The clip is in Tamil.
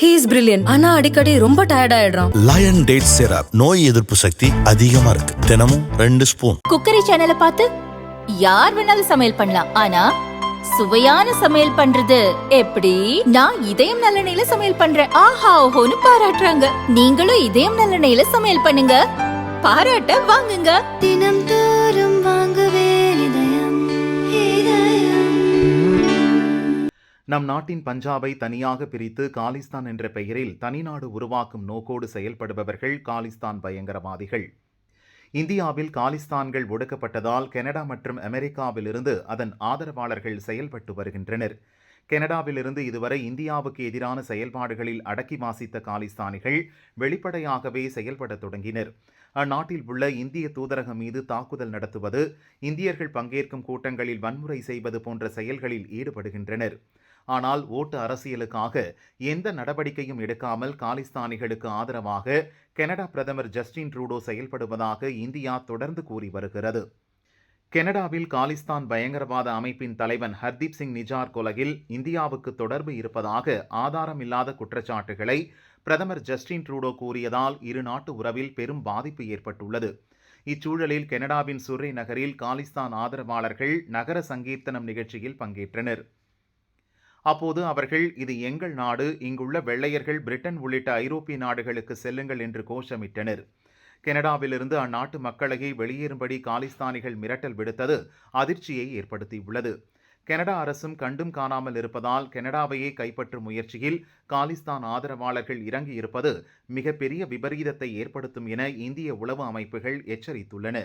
ஹீ இஸ் பிரில்லியன் ஆனா அடிக்கடி ரொம்ப டயர்ட் ஆயிடுறான். லயன் டேட் சிரப் நோய் எதிர்ப்பு சக்தி அதிகமா இருக்கு. தினமும் ரெண்டு ஸ்பூன் குக்கரி சேனலை பார்த்து யார் வேணாலும் சமையல் பண்ணலாம். ஆனா சுவையான சமையல் பண்றது எப்படி? நான் இதயம் நல்லெண்ணெயில சமையல் பண்றேன். ஆஹா ஓஹோன்னு பாராட்டுறாங்க. நீங்களும் இதயம் நல்லெண்ணெயில சமையல் பண்ணுங்க. பாராட்ட வாங்குங்க. தினம் தோறும் வாங்குவே நம் நாட்டின் பஞ்சாபை தனியாக பிரித்து காலிஸ்தான் என்ற பெயரில் தனிநாடு உருவாக்கும் நோக்கோடு செயல்படுபவர்கள் காலிஸ்தான் பயங்கரவாதிகள். இந்தியாவில் காலிஸ்தான்கள் ஒடுக்கப்பட்டதால் கனடா மற்றும் அமெரிக்காவிலிருந்து அதன் ஆதரவாளர்கள் செயல்பட்டு வருகின்றனர். கனடாவிலிருந்து இதுவரை இந்தியாவுக்கு எதிரான செயல்பாடுகளில் அடக்கி வாசித்த காலிஸ்தானிகள் வெளிப்படையாகவே செயல்படத் தொடங்கினர். அந்நாட்டில் உள்ள இந்திய தூதரகம் மீது தாக்குதல் நடத்துவது இந்தியர்கள் பங்கேற்கும் கூட்டங்களில் வன்முறை செய்வது போன்ற செயல்களில் ஈடுபடுகின்றனர். ஆனால் ஓட்டு அரசியலுக்காக எந்த நடவடிக்கையும் எடுக்காமல் காலிஸ்தானிகளுக்கு ஆதரவாக கனடா பிரதமர் ஜஸ்டின் ட்ரூடோ செயல்படுவதாக இந்தியா தொடர்ந்து கூறி வருகிறது. கனடாவில் காலிஸ்தான் பயங்கரவாத அமைப்பின் தலைவன் ஹர்தீப் சிங் நிஜார் கொலையில் இந்தியாவுக்கு தொடர்பு இருப்பதாக ஆதாரமில்லாத குற்றச்சாட்டுகளை பிரதமர் ஜஸ்டின் ட்ரூடோ கூறியதால் இரு நாட்டு உறவில் பெரும் பாதிப்பு ஏற்பட்டுள்ளது. இச்சூழலில் கனடாவின் சுர்ரே நகரில் காலிஸ்தான் ஆதரவாளர்கள் நகர சங்கீர்த்தனம் நிகழ்ச்சியில் பங்கேற்றனர். அப்போது அவர்கள் இது எங்கள் நாடு இங்குள்ள வெள்ளையர்கள் பிரிட்டன் உள்ளிட்ட ஐரோப்பிய நாடுகளுக்கு செல்லுங்கள் என்று கோஷமிட்டனர். கனடாவிலிருந்து அந்நாட்டு மக்களையே வெளியேறும்படி காலிஸ்தானிகள் மிரட்டல் விடுத்தது அதிர்ச்சியை ஏற்படுத்தியுள்ளது. கனடா அரசும் கண்டும் காணாமல் இருப்பதால் கனடாவையே கைப்பற்றும் முயற்சியில் காலிஸ்தான் ஆதரவாளர்கள் இறங்கியிருப்பது மிகப்பெரிய விபரீதத்தை ஏற்படுத்தும் என இந்திய உளவு அமைப்புகள் எச்சரித்துள்ளன.